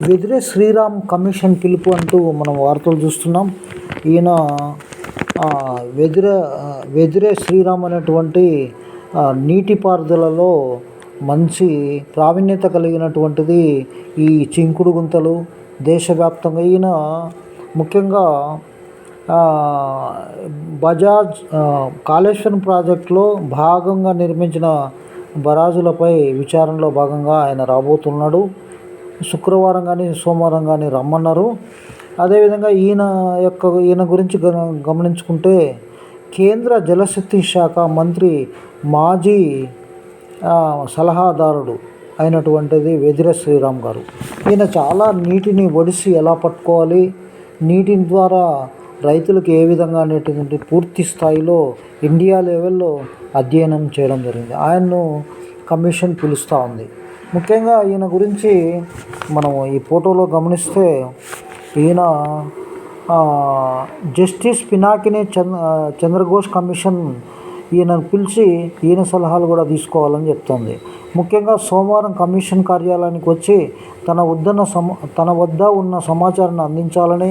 Vedire Sriram commission పిలుపు అంటూ మనం వార్తలు చూస్తున్నాం. ఈయన ఆ, వెదిరే వెదిరే శ్రీరామ్ అనేటువంటి నీటిపారుదలలో మంచి ప్రావీణ్యత కలిగినటువంటిది ఈ చింకుడు గుంతలు దేశవ్యాప్తంగా. ఈయన ముఖ్యంగా బజాజ్ కాళేశ్వరం ప్రాజెక్టులో భాగంగా నిర్మించిన బరాజులపై విచారణలో భాగంగా ఆయన రాబోతున్నాడు. శుక్రవారం కానీ సోమవారం కానీ రమ్మన్నారు. అదేవిధంగా ఈయన యొక్క ఈయన గురించి గమనించుకుంటే కేంద్ర జలశక్తి శాఖ మంత్రి మాజీ సలహాదారుడు అయినటువంటిది వెదిర శ్రీరామ్ గారు. ఈయన చాలా నీటిని ఒడిసి ఎలా పట్టుకోవాలి? నీటిని ద్వారా రైతులకు ఏ విధంగా అనేటువంటి పూర్తి స్థాయిలో ఇండియా లెవెల్లో అధ్యయనం చేయడం జరిగింది. ఆయన్ను కమిషన్ పిలుస్తూ ఉంది. ముఖ్యంగా ఈయన గురించి మనం ఈ ఫోటోలో గమనిస్తే ఈయన జస్టిస్ పినాకిని చంద్ర చంద్రఘోష్ కమిషన్ ఈయనను పిలిచి ఈయన సలహాలు కూడా తీసుకోవాలని చెప్తోంది. ముఖ్యంగా సోమవారం కమిషన్ కార్యాలయానికి వచ్చి తన వద్దన సమ తన వద్ద ఉన్న సమాచారాన్ని అందించాలని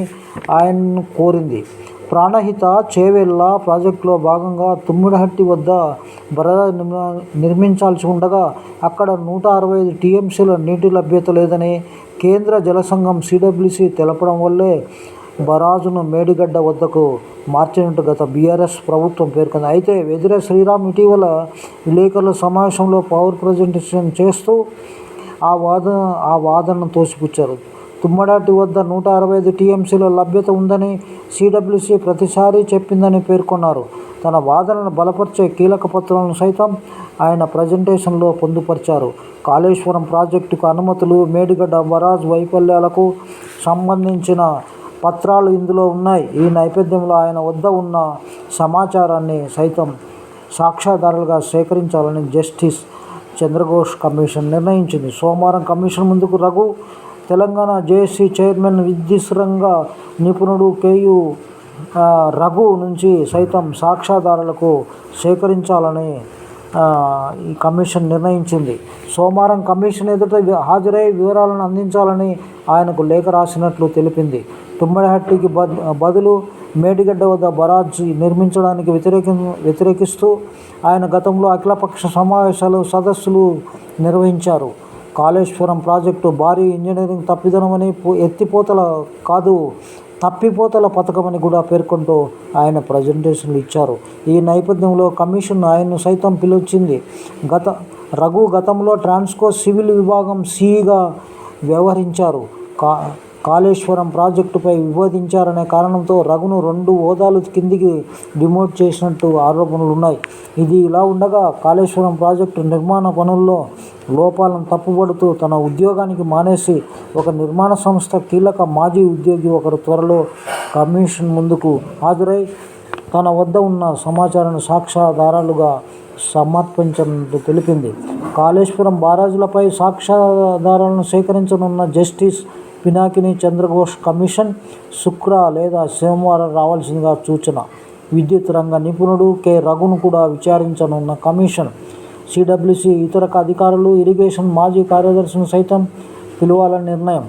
ఆయన కోరింది. ప్రాణహిత చేవెళ్ళ ప్రాజెక్టులో భాగంగా తుమ్మిడిహట్టి వద్ద బరద నిర్మించాల్సి ఉండగా అక్కడ నూట అరవై ఐదు టీఎంసీల నీటి లభ్యత లేదని కేంద్ర జలసంఘం సిడబ్ల్యూసి తెలపడం వల్లే బరాజును మేడిగడ్డ వద్దకు మార్చినట్టు గత బీఆర్ఎస్ ప్రభుత్వం పేర్కొంది. అయితే వెదిరే శ్రీరామ్ ఇటీవల విలేకరుల సమావేశంలో పవర్ ప్రజెంటేషన్ చేస్తూ ఆ వాదన ఆ వాదనను తోసిపుచ్చారు. తుమ్మడాటి వద్ద నూట అరవై ఐదు టీఎంసీల లభ్యత ఉందని సిడబ్ల్యూసి ప్రతిసారి చెప్పిందని పేర్కొన్నారు. తన వాదనను బలపరిచే కీలక పత్రాలను సైతం ఆయన ప్రజెంటేషన్లో పొందుపరిచారు. కాళేశ్వరం ప్రాజెక్టుకు అనుమతులు మేడిగడ్డ వరాజ్ వైఫల్యాలకు సంబంధించిన పత్రాలు ఇందులో ఉన్నాయి. ఈ నేపథ్యంలో ఆయన వద్ద ఉన్న సమాచారాన్ని సైతం సాక్ష్యాధారాలుగా సేకరించాలని జస్టిస్ చంద్రఘోష్ కమిషన్ నిర్ణయించింది. సోమవారం కమిషన్ ముందుకు రఘు తెలంగాణ జేఏసీ చైర్మన్ విద్యుత్ రంగ నిపుణుడు కేయు రఘు నుంచి సైతం సాక్ష్యాధారాలకు సేకరించాలని ఈ కమిషన్ నిర్ణయించింది. సోమవారం కమిషన్ ఎదుట హాజరై వివరాలను అందించాలని ఆయనకు లేఖ రాసినట్లు తెలిపింది. తుమ్మడిహట్టికి బద్ బదులు మేడిగడ్డ వద్ద బరాజ్ నిర్మించడానికి వ్యతిరేకి వ్యతిరేకిస్తూ ఆయన గతంలో అఖిలపక్ష సమావేశాలు సదస్సులు నిర్వహించారు. కాళేశ్వరం ప్రాజెక్టు భారీ ఇంజనీరింగ్ తప్పిదనమని పో- ఎత్తిపోతల కాదు తప్పిపోతల పథకమని కూడా పేర్కొంటూ ఆయన ప్రజెంటేషన్లు ఇచ్చారు. ఈ నేపథ్యంలో కమిషన్ ఆయన్ను సైతం పిలిచింది గత రఘు గతంలో ట్రాన్స్కో సివిల్ విభాగం సిఈగా వ్యవహరించారు. కా కాళేశ్వరం ప్రాజెక్టుపై వివాదించారనే కారణంతో రఘును రెండు హోదాలు కిందికి డిమోట్ చేసినట్టు ఆరోపణలు ఉన్నాయి ఇది ఇలా ఉండగా కాళేశ్వరం ప్రాజెక్టు నిర్మాణ పనుల్లో లోపాలను తప్పుబడుతూ తన ఉద్యోగానికి మానేసి ఒక నిర్మాణ సంస్థ కీలక మాజీ ఉద్యోగి ఒకరు త్వరలో కమిషన్ ముందుకు హాజరై తన వద్ద ఉన్న సమాచారాన్ని సాక్ష్యాధారాలుగా సమర్పించినట్టు తెలిపింది. కాళేశ్వరం బారాజులపై సాక్ష్యాధారాలను సేకరించనున్న జస్టిస్ పినాకిని చంద్రఘోష్ కమిషన్ శుక్ర లేదా సోమవారం రావాల్సిందిగా సూచన. విద్యుత్ రంగ నిపుణుడు కె. రఘును కూడా విచారించనున్న కమిషన్. సిడబ్ల్యూసి ఇతర అధికారులు ఇరిగేషన్ మాజీ కార్యదర్శిని సైతం పిలవాలని నిర్ణయం.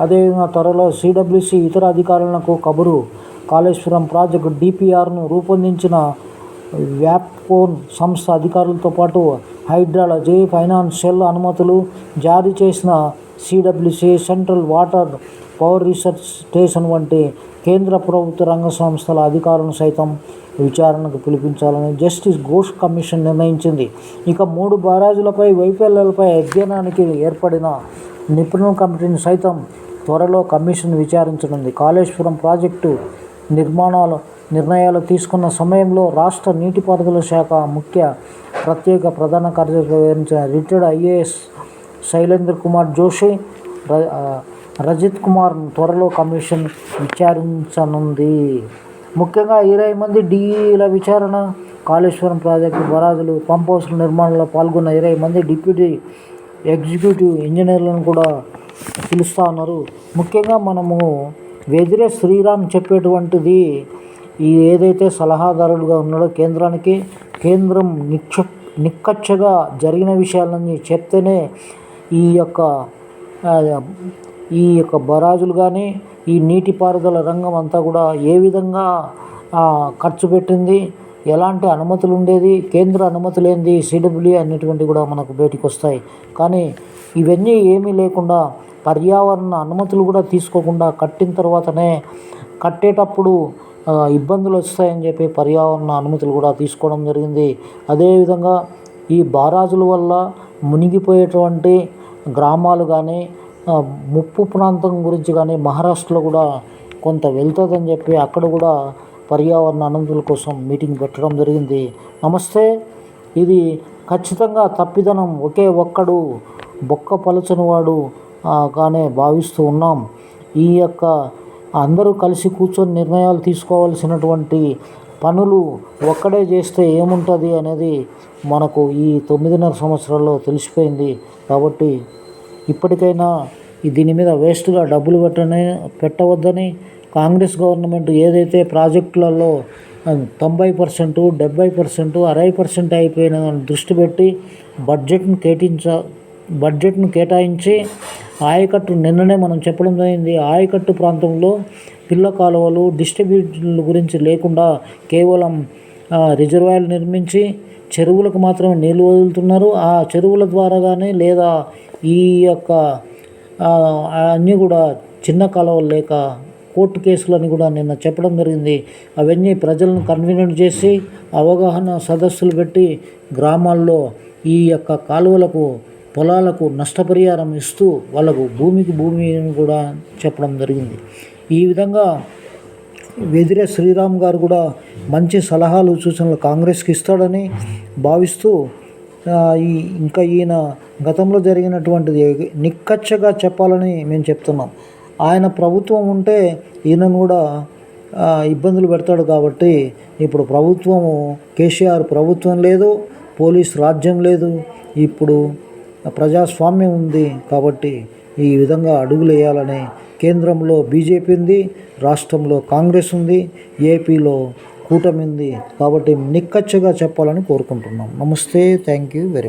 అదేవిధంగా త్వరలో సిడబ్ల్యూసి ఇతర అధికారులకు కబురు. కాళేశ్వరం ప్రాజెక్టు డిపిఆర్ను రూపొందించిన వ్యాప్కోన్ సంస్థ అధికారులతో పాటు హైడ్రాలజీ ఫైనాన్షియల్ అనుమతులు జారీ చేసిన CWC central water power research station వంటి కేంద్ర ప్రభుత్వ రంగ సంస్థల అధికారులను సైతం విచారణకు పిలిపించాలని జస్టిస్ ఘోష్ కమిషన్ నిర్ణయించింది. ఇక మూడు బారాజులపై వైఫల్యాలపై అధ్యయనానికి ఏర్పడిన నిపుణుల కమిటీని సైతం త్వరలో కమిషన్ విచారించనుంది. కాళేశ్వరం ప్రాజెక్టు నిర్మాణాలు నిర్ణయాలు తీసుకున్న సమయంలో రాష్ట్ర నీటిపారుదల శాఖ ముఖ్య ప్రత్యేక ప్రధాన కార్యదర్శి రిటైర్డ్ ఐఏఎస్ శైలేంద్ర కుమార్ జోషి ర- రజిత్ కుమార్ త్వరలో కమిషన్ విచారించనుంది. ముఖ్యంగా ఇరవై మంది డిఈల విచారణ కాళేశ్వరం ప్రాజెక్టు బరాదులు పంప్ హౌస్ల నిర్మాణంలో పాల్గొన్న ఇరవై మంది డిప్యూటీ ఎగ్జిక్యూటివ్ ఇంజనీర్లను కూడా పిలుస్తూ ఉన్నారు ముఖ్యంగా మనము వెదిరే శ్రీరామ్ చెప్పేటువంటిది ఈ ఏదైతే సలహాదారుడుగా ఉన్నాడో కేంద్రానికి కేంద్రం నిక్ష నిక్కచ్చగా జరిగిన విషయాలన్నీ చెప్తేనే ఈ యొక్క ఈ యొక్క బరాజులు కానీ ఈ నీటిపారుదల రంగం అంతా కూడా ఏ విధంగా ఖర్చు పెట్టింది ఎలాంటి అనుమతులు ఉండేది కేంద్ర అనుమతులు ఏంది సిడబ్ల్యూ అనేటువంటివి కూడా మనకు బయటికి వస్తాయి. కానీ ఇవన్నీ ఏమీ లేకుండా పర్యావరణ అనుమతులు కూడా తీసుకోకుండా కట్టిన తర్వాతనే కట్టేటప్పుడు ఇబ్బందులు వస్తాయని చెప్పి పర్యావరణ అనుమతులు కూడా తీసుకోవడం జరిగింది. అదేవిధంగా ఈ బారాజుల వల్ల మునిగిపోయేటువంటి గ్రామాలు కానీ ముప్పు ప్రాంతం గురించి కానీ మహారాష్ట్రలో కూడా కొంత వెళ్తుందని చెప్పి అక్కడ కూడా పర్యావరణ అనుమతుల కోసం మీటింగ్ పెట్టడం జరిగింది. నమస్తే ఇది ఖచ్చితంగా తప్పిదనం. ఒకే ఒక్కడు బొక్క పలుచనివాడు ఆ, భావిస్తూ ఉన్నాం. ఈ యొక్క అందరూ కలిసి కూర్చొని నిర్ణయాలు తీసుకోవాల్సినటువంటి పనులు ఒక్కడే చేస్తే ఏముంటుంది అనేది మనకు ఈ తొమ్మిదిన్నర సంవత్సరాల్లో తెలిసిపోయింది. కాబట్టి ఇప్పటికైనా దీని మీద వేస్ట్గా డబ్బులు పెట్టని పెట్టవద్దని కాంగ్రెస్ గవర్నమెంట్ ఏదైతే ప్రాజెక్టులలో తొంభై పర్సెంట్ డెబ్బై పర్సెంట్ అరవై పర్సెంట్ అయిపోయిన దృష్టి పెట్టి బడ్జెట్ను కేటాయించ బడ్జెట్ను కేటాయించి ఆయకట్టు నిన్ననే మనం చెప్పడం జరిగింది. ఆయకట్టు ప్రాంతంలో పిల్ల కాలువలు డిస్ట్రిబ్యూషన్ల గురించి లేకుండా కేవలం రిజర్వాయర్లు నిర్మించి చెరువులకు మాత్రమే నీళ్ళు వదులుతున్నారు. ఆ చెరువుల ద్వారా కానీ లేదా ఈ యొక్క అన్నీ కూడా చిన్న కాలువలు లేక కోర్టు కేసులని కూడా నిన్న చెప్పడం జరిగింది. అవన్నీ ప్రజలను కన్వీనెంట్ చేసి అవగాహన సదస్సులు పెట్టి గ్రామాల్లో ఈ యొక్క కాలువలకు పొలాలకు నష్టపరిహారం ఇస్తూ వాళ్ళకు భూమికి భూమిని కూడా చెప్పడం జరిగింది. ఈ విధంగా వెదిరే శ్రీరామ్ గారు కూడా మంచి సలహాలు సూచనలు కాంగ్రెస్కి ఇస్తాడని భావిస్తూ ఈ ఇంకా ఈయన గతంలో జరిగినటువంటిది నిక్కచ్చగా చెప్పాలని మేము చెప్తున్నాం. ఆయన ప్రభుత్వం ఉంటే ఈయనను కూడా ఇబ్బందులు పెడతాడు కాబట్టి ఇప్పుడు ప్రభుత్వము కేసీఆర్ ప్రభుత్వం లేదు పోలీస్ రాజ్యం లేదు. ఇప్పుడు ప్రజాస్వామ్యం ఉంది కాబట్టి ఈ విధంగా అడుగులు వేయాలని కేంద్రంలో బీజేపీ ఉంది రాష్ట్రంలో కాంగ్రెస్ ఉంది ఏపీలో కూటమి ఉంది కాబట్టి నిక్కచ్చగా చెప్పాలని కోరుకుంటున్నాం. నమస్తే థ్యాంక్ యూ వెరీ మచ్